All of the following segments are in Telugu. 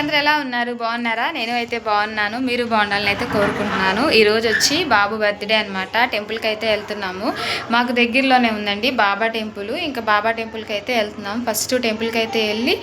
అందరూ ఎలా ఉన్నారు? బాగున్నారా? నేను అయితే బాగున్నాను. మీరు బాగుండాలని అయితే కోరుకుంటున్నాను. ఈరోజు వచ్చి బాబు బర్త్డే అనమాట టెంపుల్కి అయితే వెళ్తున్నాము. మాకు దగ్గరలోనే ఉందండి బాబా టెంపుల్ ఇంకా బాబా టెంపుల్కి అయితే వెళ్తున్నాం. ఫస్ట్ టెంపుల్కి అయితే వెళ్ళి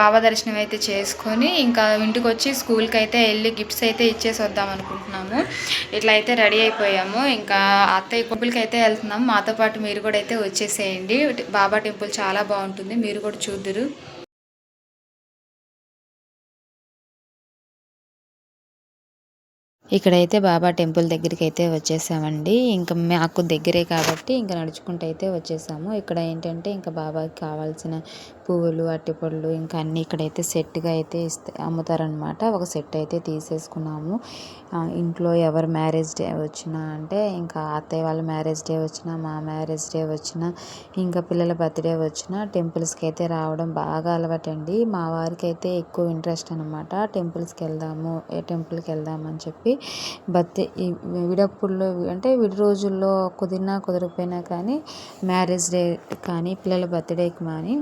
బాబా దర్శనం అయితే చేసుకొని ఇంకా ఇంటికి వచ్చి స్కూల్కి అయితే వెళ్ళి గిఫ్ట్స్ అయితే ఇచ్చేసి వద్దాం అనుకుంటున్నాము. ఇట్లా అయితే రెడీ అయిపోయాము. ఇంకా అత్తయ్య టెంపుల్కి అయితే వెళ్తున్నాం. మాతో పాటు మీరు కూడా అయితే వచ్చేసేయండి. బాబా టెంపుల్ చాలా బాగుంటుంది. మీరు కూడా చూద్దురు. ఇక్కడైతే బాబా టెంపుల్ దగ్గరికి అయితే వచ్చేసామండి. ఇంకా మాకు దగ్గరే కాబట్టి ఇంకా నడుచుకుంటూ అయితే వచ్చేసాము. ఇక్కడ ఏంటంటే ఇంకా బాబాకి కావాల్సిన పువ్వులు అరటిపళ్ళు ఇంకా అన్నీ ఇక్కడైతే సెట్గా అయితే ఇస్తే అమ్ముతారనమాట. ఒక సెట్ అయితే తీసేసుకున్నాము. ఇంట్లో ఎవరు మ్యారేజ్ డే వచ్చినా అంటే ఇంకా అత్తయ్య వాళ్ళ మ్యారేజ్ డే వచ్చినా మా మ్యారేజ్ డే వచ్చినా ఇంకా పిల్లల బర్త్డే వచ్చినా టెంపుల్స్కి అయితే రావడం బాగా అలవాటండి. మా వారికి అయితే ఎక్కువ ఇంట్రెస్ట్ అనమాట టెంపుల్స్కి వెళ్దాము ఏ టెంపుల్కి వెళ్దామని చెప్పి బర్త్డే విడప్పుల్లో అంటే విడి రోజుల్లో కుదిరినా కుదరకపోయినా కానీ మ్యారేజ్ డే కానీ పిల్లల బర్త్డేకి కానీ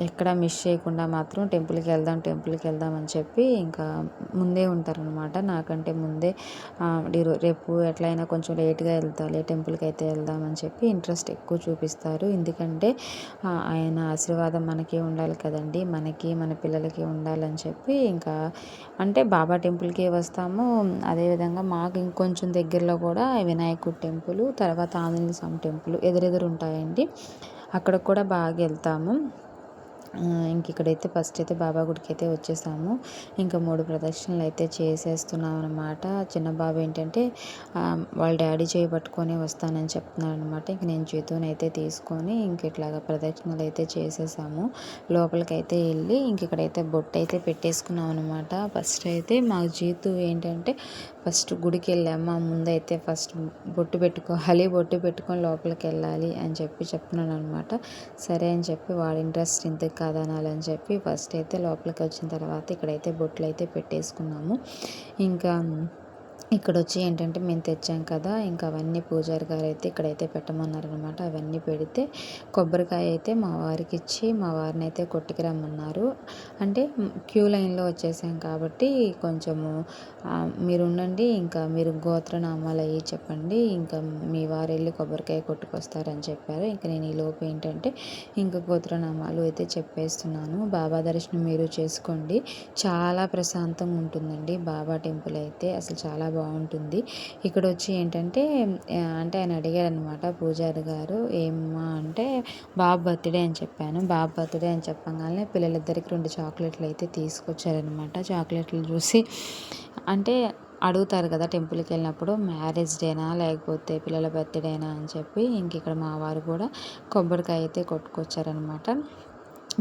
ఎక్కడ మిస్ చేయకుండా మాత్రం టెంపుల్కి వెళ్దాం టెంపుల్కి వెళ్దాం అని చెప్పి ఇంకా ముందే ఉంటారనమాట నాకంటే ముందే రేపు ఎట్లయినా కొంచెం లేట్గా వెళ్తాలి టెంపుల్కి అయితే వెళ్దామని చెప్పి ఇంట్రెస్ట్ ఎక్కువ చూపిస్తారు. ఎందుకంటే ఆయన ఆశీర్వాదం మనకి ఉండాలి కదండి మనకి మన పిల్లలకి ఉండాలని చెప్పి ఇంకా అంటే బాబా టెంపుల్కి వస్తాము. అదేవిధంగా మాకు ఇంకొంచెం దగ్గరలో కూడా వినాయకుడు టెంపుల్ తర్వాత ఆంజనేయ స్వామి టెంపుల్ ఎదురెదురు ఉంటాయండి. అక్కడ కూడా బాగా వెళ్తాము. ఇంక ఇక్కడైతే ఫస్ట్ అయితే బాబా గుడికి అయితే వచ్చేసాము. ఇంకా మూడు ప్రదక్షిణలు అయితే చేసేస్తున్నాం అనమాట చిన్న బాబు ఏంటంటే వాళ్ళ డాడీ చేయి పట్టుకొని వస్తానని చెప్తున్నాడు అనమాట ఇంక నేను చేతునైతే తీసుకొని ఇంక ఇట్లాగా ప్రదక్షిణలు అయితే చేసేసాము. లోపలికి అయితే వెళ్ళి ఇంక ఇక్కడైతే బొట్టు అయితే పెట్టేసుకున్నాం అనమాట ఫస్ట్ అయితే మా జీతు ఏంటంటే ఫస్ట్ గుడికి వెళ్ళాము. ముందైతే ఫస్ట్ బొట్టు పెట్టుకోవాలి బొట్టు పెట్టుకొని లోపలికి వెళ్ళాలి అని చెప్పి చెప్తున్నాను అనమాట సరే అని చెప్పి వాళ్ళ ఇంట్రెస్ట్ ఇంతకు కాదనాలని చెప్పి ఫస్ట్ అయితే లోపలికి వచ్చిన తర్వాత ఇక్కడైతే బొట్లు అయితే పెట్టేసుకున్నాము. ఇంకా ఇక్కడ వచ్చి ఏంటంటే మేము తెచ్చాం కదా ఇంకా అవన్నీ పూజారి గారు అయితే ఇక్కడైతే పెట్టమన్నారనమాట అవన్నీ పెడితే కొబ్బరికాయ అయితే మా వారికి ఇచ్చి మా వారిని అయితే కొట్టుకు రమ్మన్నారు అంటే క్యూ లైన్లో వచ్చేసాం కాబట్టి కొంచెము మీరు ఉండండి ఇంకా మీరు గోత్రనామాలు అవి చెప్పండి ఇంకా మీ వారు వెళ్ళి కొబ్బరికాయ కొట్టుకొస్తారని చెప్పారు. ఇంకా నేను ఈ లోపు ఏంటంటే ఇంకా గోత్రనామాలు అయితే చెప్పేస్తున్నాను. బాబా దర్శనం మీరు చేసుకోండి. చాలా ప్రశాంతంగా ఉంటుందండి బాబా టెంపుల్ అయితే. అసలు చాలా బాగుంటుంది బాగుంటుంది. ఇక్కడ వచ్చి ఏంటంటే అంటే ఆయన అడిగారు అనమాట పూజారి గారు ఏమ్మా అంటే బాబు బర్త్డే అని చెప్పాను. బాబు బర్త్డే అని చెప్పగానే పిల్లలిద్దరికి రెండు చాక్లెట్లు అయితే తీసుకొచ్చారనమాట చాక్లెట్లు చూసి అంటే అడుగుతారు కదా టెంపుల్కి వెళ్ళినప్పుడు మ్యారేజ్ డేనా లేకపోతే పిల్లల బర్త్డేనా అని చెప్పి ఇంక ఇక్కడ మా వారు కూడా కొబ్బరికాయ అయితే కొట్టుకొచ్చారనమాట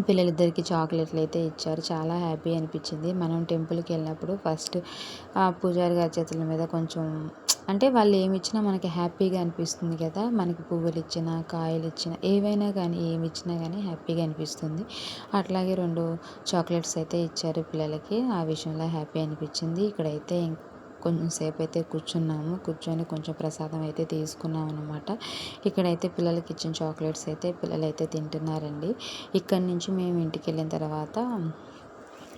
పిల్లలిద్దరికి చాక్లెట్లు అయితే ఇచ్చారు. చాలా హ్యాపీ అనిపించింది. మనం టెంపుల్కి వెళ్ళినప్పుడు ఫస్ట్ ఆ పూజారి గారి చేతుల మీద కొంచెం అంటే వాళ్ళు ఏమి ఇచ్చినా మనకి హ్యాపీగా అనిపిస్తుంది కదా. మనకి పువ్వులు ఇచ్చినా కాయలు ఇచ్చినా ఏవైనా కానీ ఏమి ఇచ్చినా కానీ హ్యాపీగా అనిపిస్తుంది. అట్లాగే రెండు చాక్లెట్స్ అయితే ఇచ్చారు పిల్లలకి. ఆ విషయంలో హ్యాపీ అనిపించింది. ఇక్కడైతే కొంచెంసేపు కొంచెం అయితే కూర్చున్నాము. కూర్చొని కొంచెం ప్రసాదం అయితే తీసుకున్నాం అనమాట ఇక్కడైతే పిల్లలకి ఇచ్చిన చాక్లెట్స్ అయితే పిల్లలు అయితే తింటున్నారండి. ఇక్కడి నుంచి మేము ఇంటికి వెళ్ళిన తర్వాత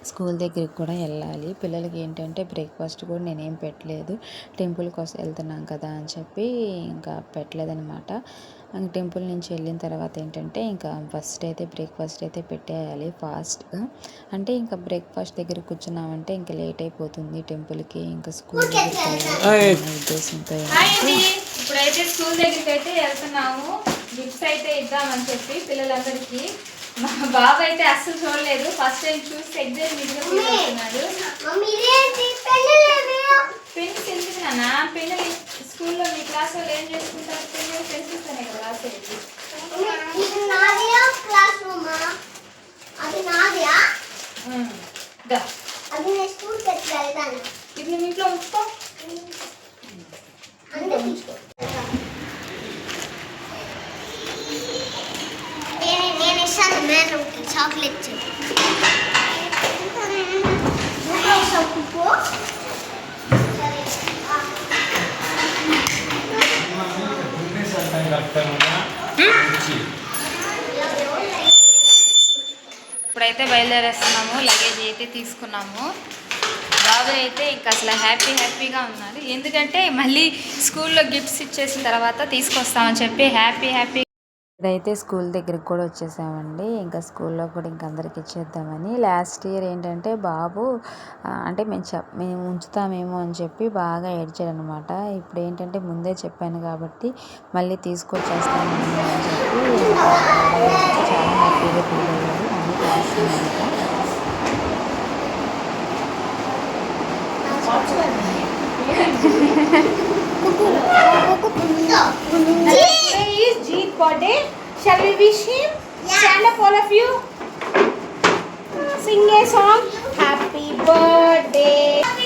స్కూల్ దగ్గరికి కూడా వెళ్ళాలి. పిల్లలకి ఏంటంటే బ్రేక్ఫాస్ట్ కూడా నేనేం పెట్టలేదు. టెంపుల్ కోసం వెళ్తున్నాం కదా అని చెప్పి ఇంకా పెట్టలేదనమాట ఇంక టెంపుల్ నుంచి వెళ్ళిన తర్వాత ఏంటంటే ఇంకా ఫస్ట్ అయితే బ్రేక్ఫాస్ట్ అయితే పెట్టేయాలి ఫాస్ట్గా. అంటే ఇంకా బ్రేక్ఫాస్ట్ దగ్గర కూర్చున్నామంటే ఇంకా లేట్ అయిపోతుంది టెంపుల్కి. ఇంకా స్కూల్ ఉద్దేశంతో ఇప్పుడైతే స్కూల్ దగ్గరికి అయితే వెళ్తున్నాము. గిఫ్ట్స్ అయితే ఇద్దామని చెప్పి పిల్లలందరికీ. మా బాబు అయితే అస్సలు చూడలేదు. ఫస్ట్ టైం చూసి ఎగ్జైట్మెంట్గా ఫీల్ అవుతున్నాడు పెన్స్ ఎందుకు నాన్న? పెన్నులు స్కూల్లో మీ క్లాస్ వాళ్ళు ఏం చేసుకుంటారు? పెన్నులు పెన్సిల్స్తోనే కదా రాసేది ఇది నాదియా క్లాస్ రూమా అది నాదియా ఉమ్, దా అది నేను స్కూల్కి ఎట్లా వెళ్తాను ఇది నువ్వు ఇంట్లో ఉంచుకో అందుకే తీసుకో నేను నేను నేను చాక్లెట్ ఇప్పుడైతే బయలుదేరేస్తున్నాము లగేజ్ అయితే తీసుకున్నాము. బాబు అయితే ఇంకా అసలు హ్యాపీ హ్యాపీగా ఉన్నారు ఎందుకంటే మళ్ళీ స్కూల్లో గిఫ్ట్స్ ఇచ్చేసిన తర్వాత తీసుకొస్తామని చెప్పి హ్యాపీ హ్యాపీ ఇదైతే స్కూల్ దగ్గరికి కూడా వచ్చేసామండి. ఇంకా స్కూల్లో కూడా ఇంక అందరికి ఇచ్చేద్దామని. లాస్ట్ ఇయర్ ఏంటంటే బాబు అంటే మేము చెప్ మేము ఉంచుతామేమో అని చెప్పి బాగా ఏడ్చాడు అనమాట ఇప్పుడు ఏంటంటే ముందే చెప్పాను కాబట్టి మళ్ళీ తీసుకొచ్చేస్తాను అని చెప్పి చాలా హ్యాపీగా ఫీల్ అయ్యాడు అన్నీ birthday. Shall we wish him? Yeah. Stand up, all of you. Sing a song. Happy birthday. Happy birthday.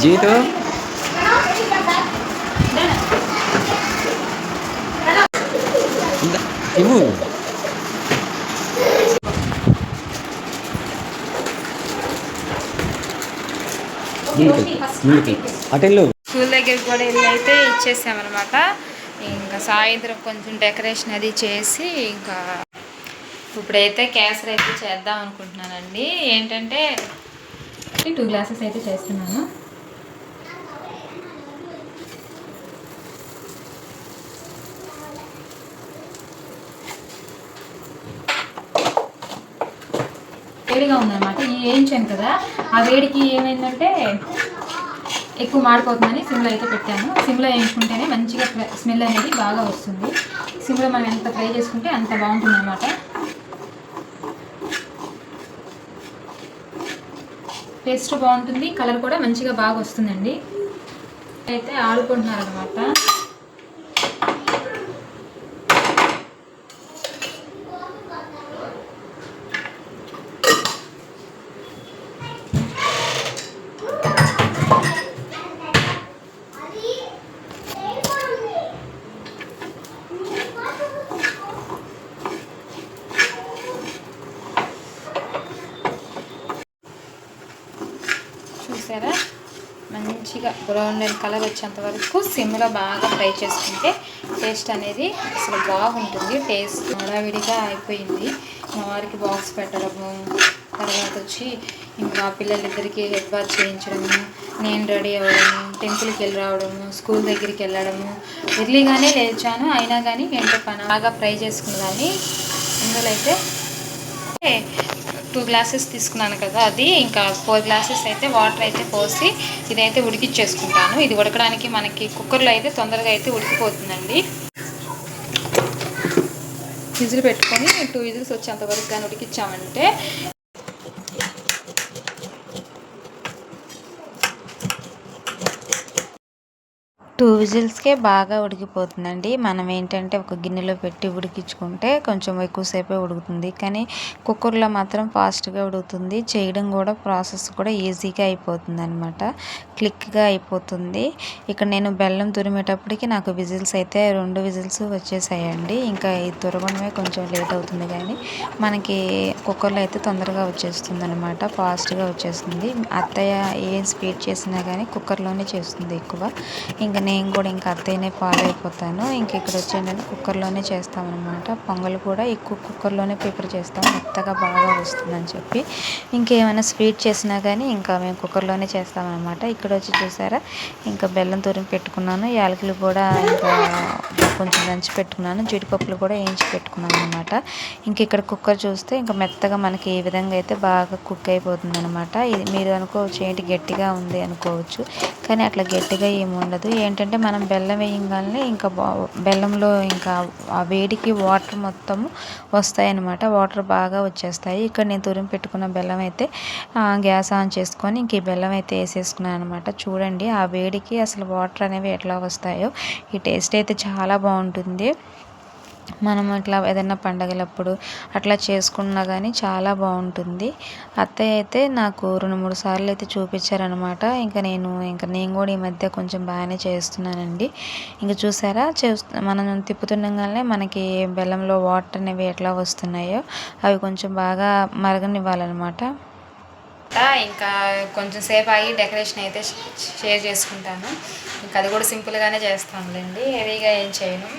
జీతో? ఇవ్వు. ముందుకి స్కూల్ దగ్గరికి కూడా వెళ్ళి అయితే ఇచ్చేసామన్నమాట. ఇంకా సాయంత్రం కొంచెం డెకరేషన్ అది చేసి ఇంకా ఇప్పుడైతే క్యాసర్ అయితే చేద్దాం అనుకుంటున్నానండి. ఏంటంటే టూ గ్లాసెస్ అయితే చేస్తున్నాను. వేడిగా ఉందన్నమాట. ఈ వేయించాను కదా? ఆ వేడికి ఏమైందంటే ఎక్కువ మాడిపోతుందని సిమ్లో అయితే పెట్టాను. సిమ్లో వేయించుకుంటేనే మంచిగా స్మెల్ అనేది బాగా వస్తుంది. సిమ్లో మనం ఎంత ఫ్రై చేసుకుంటే అంత బాగుంటుంది అనమాట టేస్ట్ బాగుంటుంది కలర్ కూడా మంచిగా బాగా వస్తుందండి. అయితే ఆడుకుంటున్నారు అనమాట చూసారా? మంచిగా బ్రౌన్ అండ్ కలర్ వచ్చేంత వరకు సిమ్లో బాగా ఫ్రై చేసుకుంటే టేస్ట్ అనేది అసలు బాగుంటుంది. టేస్ట్ హడావిడిగా అయిపోయింది. మా వారికి బాక్స్ పెట్టడము తర్వాత వచ్చి ఇంకా పిల్లలిద్దరికీ హెడ్ బాత్ చేయించడము నేను రెడీ అవ్వడము టెంపుల్కి వెళ్ళి రావడము స్కూల్ దగ్గరికి వెళ్ళడము. ఎర్లీగానే లేచాను. అయినా కానీ ఏంటో పని బాగా ఫ్రై చేసుకున్నదాన్ని ఇందులో అయితే టూ గ్లాసెస్ తీసుకున్నాను కదా అది. ఇంకా ఫోర్ గ్లాసెస్ అయితే వాటర్ అయితే పోసి ఇదైతే ఉడికిచ్చేసుకుంటాను. ఇది ఉడకడానికి మనకి కుక్కర్లో అయితే తొందరగా అయితే ఉడికిపోతుందండి. విజిల్ పెట్టుకొని టూ విజిల్స్ వచ్చేంత వరకు కానీ ఉడికిచ్చామంటే టూ విజిల్స్కే బాగా ఉడికిపోతుందండి. మనం ఏంటంటే ఒక గిన్నెలో పెట్టి ఉడికించుకుంటే కొంచెం ఎక్కువసేపే ఉడుకుతుంది. కానీ కుక్కర్లో మాత్రం ఫాస్ట్గా ఉడుకుతుంది. చేయడం కూడా ప్రాసెస్ కూడా ఈజీగా అయిపోతుంది అనమాట క్లిక్గా అయిపోతుంది. ఇక్కడ నేను బెల్లం తురిమేటప్పటికి నాకు విజిల్స్ అయితే రెండు విజిల్స్ వచ్చేసాయండి. ఇంకా ఈ తురగడమే కొంచెం లేట్ అవుతుంది కానీ మనకి కుక్కర్లో అయితే తొందరగా వచ్చేస్తుంది అనమాట ఫాస్ట్గా వచ్చేస్తుంది. అత్తయ్య ఏం స్పీడ్ చేసినా కానీ కుక్కర్లోనే చేస్తుంది ఎక్కువ. ఇంకా నేను కూడా ఇంకా అత్తయ్యనే ఫాలో అయిపోతాను ఇంక ఇక్కడ వచ్చి ఏంటంటే కుక్కర్లోనే చేస్తామన్నమాట. పొంగల్ కూడా ఎక్కువ కుక్కర్లోనే ప్రిపేర్ చేస్తాం. మెత్తగా బాగా వస్తుందని చెప్పి. ఇంకేమైనా స్వీట్ చేసినా కానీ ఇంకా మేము కుక్కర్లోనే చేస్తామన్నమాట. ఇక్కడ వచ్చి చూసారా? ఇంకా బెల్లం తురిమి పెట్టుకున్నాను. యాలకులు కూడా ఇంకా కొంచెం దంచి పెట్టుకున్నాను. జీడిపప్పులు కూడా వేయించి పెట్టుకున్నాను అనమాట ఇంక ఇక్కడ కుక్కర్ చూస్తే ఇంకా మెత్తగా మనకి ఏ విధంగా అయితే బాగా కుక్ అయిపోతుంది అనమాట ఇది మీరు అనుకోవచ్చు ఏంటి గట్టిగా ఉంది అనుకోవచ్చు. కానీ అట్లా గట్టిగా ఏమి ఉండదు. ఏంటంటే మనం బెల్లం వేయగానే ఇంకా బా- బెల్లంలో ఇంకా ఆ వేడికి వాటర్ మొత్తం వస్తాయనమాట వాటర్ బాగా వచ్చేస్తాయి. ఇక్కడ నేను తురిమి పెట్టుకున్న బెల్లం అయితే గ్యాస్ ఆన్ చేసుకొని ఇంక ఈ బెల్లం అయితే వేసేసుకున్నాను అనమాట చూడండి ఆ వేడికి అసలు వాటర్ అనేవి ఎట్లా వస్తాయో. ఈ టేస్ట్ అయితే చాలా బాగుంటుంది. మనం ఇట్లా ఏదైనా పండగలప్పుడు అట్లా చేసుకున్నా కానీ చాలా బాగుంటుంది. అత్తయ్య అయితే నాకు రెండు మూడు సార్లు అయితే చూపించారనమాట ఇంకా నేను ఇంకా నేను కూడా ఈ మధ్య కొంచెం బాగానే చేస్తున్నానండి. ఇంకా చూసారా? చేస్తు మనం తిప్పుతుండగానే మనకి బెల్లంలో వాటర్ అనేవి ఎట్లా వస్తున్నాయో అవి కొంచెం బాగా మరగనివ్వాలన్నమాట. ఇంకా కొంచెం సేపు ఆగి డెకరేషన్ అయితే షేర్ చేసుకుంటాను. ఇంకా అది కూడా సింపుల్గానే చేస్తానులేండి హెవీగా ఏం చేయను.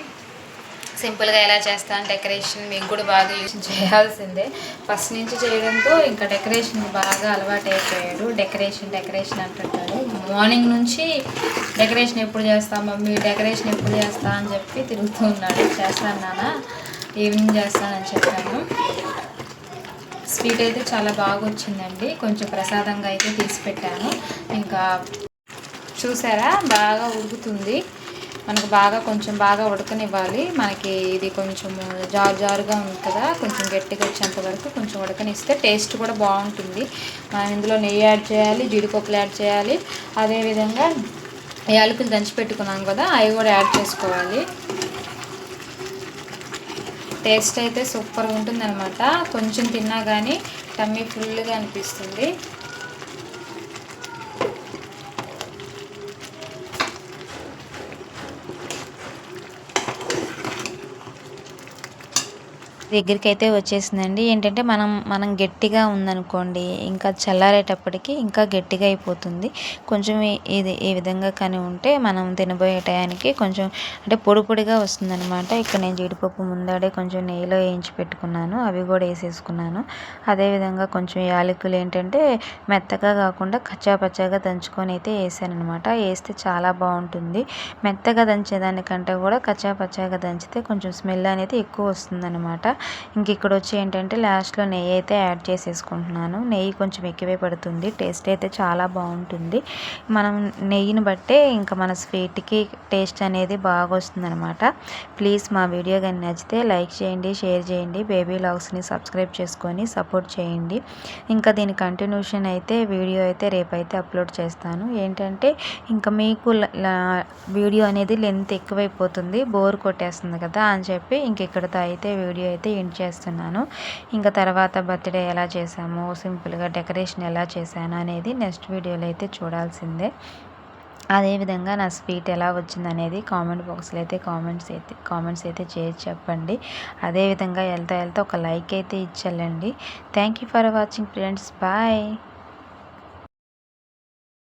సింపుల్గా ఎలా చేస్తాను డెకరేషన్ మీకు కూడా బాగా యూజ్ చేయాల్సిందే. ఫస్ట్ నుంచి చేయడంతో ఇంకా డెకరేషన్ బాగా అలవాటు అయిపోయాడు డెకరేషన్ డెకరేషన్ అంటుంటాడు. మార్నింగ్ నుంచి డెకరేషన్ ఎప్పుడు చేస్తా మమ్మీ డెకరేషన్ ఎప్పుడు చేస్తా అని చెప్పి తిరుగుతూ ఉన్నాడు. చేస్తాను నాన్న ఈవినింగ్ చేస్తానని చెప్పాను. స్వీట్ అయితే చాలా బాగా వచ్చిందండి. కొంచెం ప్రసాదంగా అయితే తీసి పెట్టాను. ఇంకా చూసారా? బాగా ఉడుకుతుంది. మనకు బాగా కొంచెం బాగా ఉడకనివ్వాలి. మనకి ఇది కొంచెం జారు జారుగా ఉంది కదా కొంచెం గట్టిగా వచ్చేంత వరకు కొంచెం ఉడకనిస్తే టేస్ట్ కూడా బాగుంటుంది. మనం ఇందులో నెయ్యి యాడ్ చేయాలి జీడిపప్పులు యాడ్ చేయాలి. అదేవిధంగా యాలకులు దంచి పెట్టుకున్నాం కదా అవి కూడా యాడ్ చేసుకోవాలి. టేస్ట్ అయితే సూపర్గా ఉంటుంది అనమాట కొంచెం తిన్నా కానీ టమ్మీ ఫుల్గా అనిపిస్తుంది. దగ్గరికి అయితే వచ్చేసిందండి. ఏంటంటే మనం మనం గట్టిగా ఉందనుకోండి ఇంకా చల్లారేటప్పటికి ఇంకా గట్టిగా అయిపోతుంది. కొంచెం ఇది ఈ విధంగా కానీ ఉంటే మనం తినబోయే టయానికి కొంచెం అంటే పొడి పొడిగా వస్తుందనమాట ఇక్కడ నేను జీడిపప్పు ముందడే కొంచెం నెయ్యిలో వేయించి పెట్టుకున్నాను. అవి కూడా వేసేసుకున్నాను. అదేవిధంగా కొంచెం యాలకులు ఏంటంటే మెత్తగా కాకుండా కచ్చా పచ్చాగా దంచుకొని అయితే వేసాను అనమాట వేస్తే చాలా బాగుంటుంది. మెత్తగా దంచేదానికంటే కూడా కచ్చా పచ్చాగా దంచితే కొంచెం స్మెల్ అనేది ఎక్కువ వస్తుందన్నమాట. ఇంక ఇక్కడ వచ్చి ఏంటంటే లాస్ట్లో నెయ్యి అయితే యాడ్ చేసేసుకుంటున్నాను. నెయ్యి కొంచెం ఎక్కువే పడుతుంది. టేస్ట్ అయితే చాలా బాగుంటుంది. మనం నెయ్యిని బట్టే ఇంకా మన స్వీట్కి టేస్ట్ అనేది బాగా వస్తుందనమాట ప్లీజ్ మా వీడియో కానీ నచ్చితే లైక్ చేయండి షేర్ చేయండి బేబీ లాగ్స్ని సబ్స్క్రైబ్ చేసుకొని సపోర్ట్ చేయండి. ఇంకా దీని కంటిన్యూషన్ అయితే వీడియో అయితే రేపైతే అప్లోడ్ చేస్తాను. ఏంటంటే ఇంకా మీకు వీడియో అనేది లెంత్ ఎక్కువైపోతుంది. బోర్ కొట్టేస్తుంది కదా అని చెప్పి ఇంక ఇక్కడితో అయితే వీడియో అయితే ఎండ్ చేస్తున్నాను? ఇంకా తర్వాత బర్త్డే ఎలా చేశాము? సింపుల్గా డెకరేషన్ ఎలా చేశాను? అనేది నెక్స్ట్ వీడియోలో అయితే చూడాల్సిందే. అదేవిధంగా నా స్వీట్ ఎలా వచ్చింది అనేది కామెంట్ బాక్స్లో అయితే కామెంట్స్ అయితే కామెంట్స్ అయితే చేసి చెప్పండి. అదేవిధంగా వెళ్తా వెళ్తా ఒక లైక్ అయితే ఇచ్చేళ్ళండి. Thank you for watching friends. Bye.